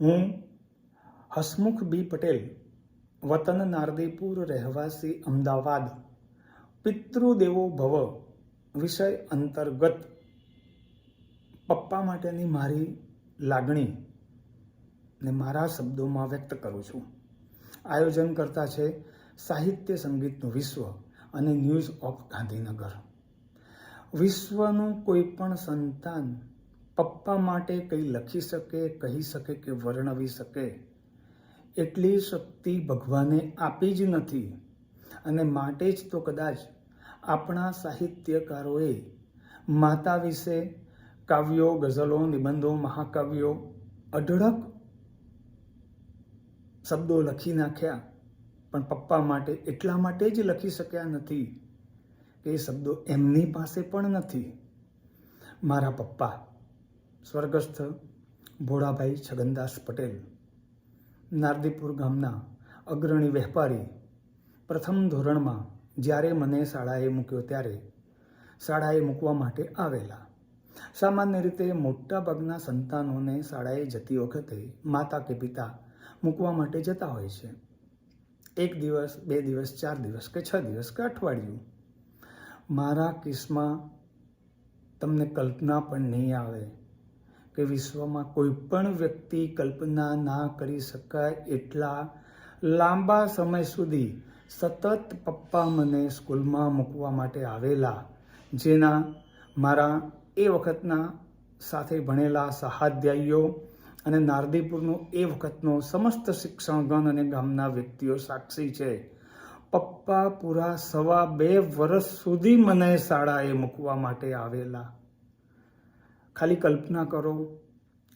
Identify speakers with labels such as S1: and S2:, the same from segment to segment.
S1: હું હસમુખ બી પટેલ, વતન નારદીપુર રહેવાસી, અમદાવાદ. પિતૃદેવો ભવ વિષય અંતર્ગત પપ્પા માટેની મારી લાગણી ને મારા શબ્દોમાં વ્યક્ત કરું છું. આયોજન કરતા છે સાહિત્ય સંગીતનું વિશ્વ અને ન્યૂઝ ઓફ ગાંધીનગર. વિશ્વનું કોઈ પણ સંતાન પપ્પા માટે કંઈ લખી શકે, કહી શકે કે વર્ણવી શકે? એટલી શક્તિ ભગવાને આપી જ નથી. અને માટે જ તો કદાચ આપણા સાહિત્યકારોએ માતા વિશે કાવ્યો, ગઝલો, નિબંધો, મહાકાવ્યો અઢળક શબ્દો લખી નાખ્યા. પણ પપ્પા માટે એટલા માટે જ લખી શક્યા નથી કે એ શબ્દો એમની પાસે પણ નથી. મારા પપ્પા સ્વર્ગસ્થ ભોળાભાઈ છગનદાસ પટેલ, નારદીપુર ગામના અગ્રણી વેપારી, પ્રથમ ધોરણમાં જ્યારે મને શાળાએ મૂક્યો ત્યારે શાળાએ મૂકવા માટે આવેલા. સામાન્ય રીતે મોટાભાગના સંતાનોને શાળાએ જતી વખતે માતા કે પિતા મૂકવા માટે જતા હોય છે. એક દિવસ, બે દિવસ, ચાર દિવસ કે છ દિવસ કે અઠવાડિયું. મારા કેસમાં તમને કલ્પના પણ નહીં આવે. કે વિશ્વમાં કોઈ પણ વ્યક્તિ કલ્પના ના કરી શકાય એટલા લાંબા સમય સુધી સતત પપ્પા મને સ્કૂલમાં મૂકવા માટે આવેલા, જેના મારા એ વખતના સાથે ભણેલા સહાધ્યાયીઓ અને નારદીપુરનો એ વખતનો સમસ્ત શિક્ષણગણ અને ગામના વ્યક્તિઓ સાક્ષી છે. પપ્પા પૂરા સવા બે વર્ષ સુધી મને શાળાએ મૂકવા માટે આવેલા. ખાલી કલ્પના કરો,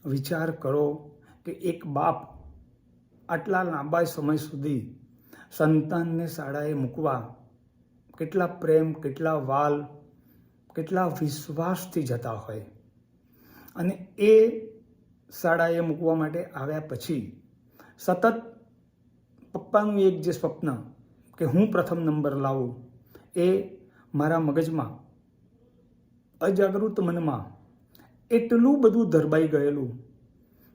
S1: વિચાર કરો કે એક બાપ આટલા લાંબા સમય સુધી સંતાનને શાળાએ મૂકવા કેટલા પ્રેમ, કેટલા વાલ, કેટલા વિશ્વાસથી જતા હોય અને એ શાળાએ મૂકવા માટે આવ્યા પછી સતત પપ્પાનું એક જે સ્વપ્ન કે હું પ્રથમ નંબર લાવું એ મારા મગજમાં અજાગૃત મનમાં એટલું બધું ધરબાઈ ગયેલું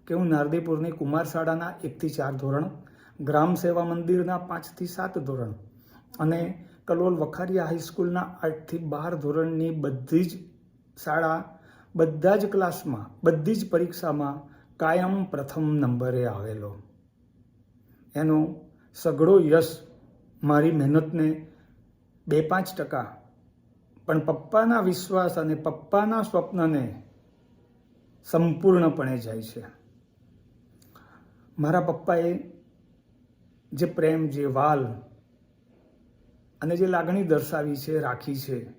S1: કે હું નારદીપુરની કુમાર શાળાના એકથી ચાર ધોરણ, ગ્રામ સેવા મંદિરના પાંચથી સાત ધોરણ અને કલોલ વખારિયા હાઈસ્કૂલના આઠથી બાર ધોરણની બધી જ શાળા, બધા જ ક્લાસમાં, બધી જ પરીક્ષામાં કાયમ પ્રથમ નંબરે આવેલો. એનો સઘળો યશ મારી મહેનતને બે પાંચ ટકા, પણ પપ્પાના વિશ્વાસ અને પપ્પાના સ્વપ્નને સંપૂર્ણપણે જાય છે. મારા પપ્પાએ જે પ્રેમ, જે વાલ અને જે લાગણી દર્શાવી છે, રાખી છે,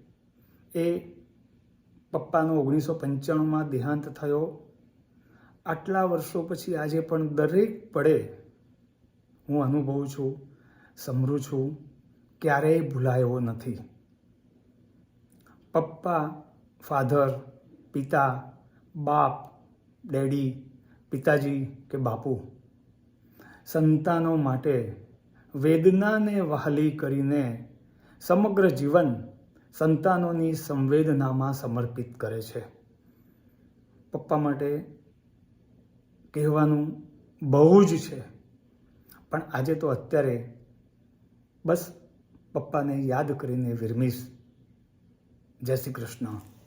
S1: એ પપ્પાનો ઓગણીસો પંચાણુંમાં દેહાંત થયો. આટલા વર્ષો પછી આજે પણ દરેક પડે હું અનુભવું છું, સમરું છું, ક્યારેય ભૂલાયો નથી. પપ્પા, ફાધર, પિતા બાપ, ડેડી, પિતાજી કે બાપુ સંતાનો માટે વેદનાને વહાલી કરીને સમગ્ર જીવન સંતાનોની સંવેદનામાં સમર્પિત કરે છે. પપ્પા માટે કહેવાનું બહુ જ છે. પણ આજે તો અત્યારે બસ પપ્પાને યાદ કરીને વિરમીશ. જય શ્રી કૃષ્ણ.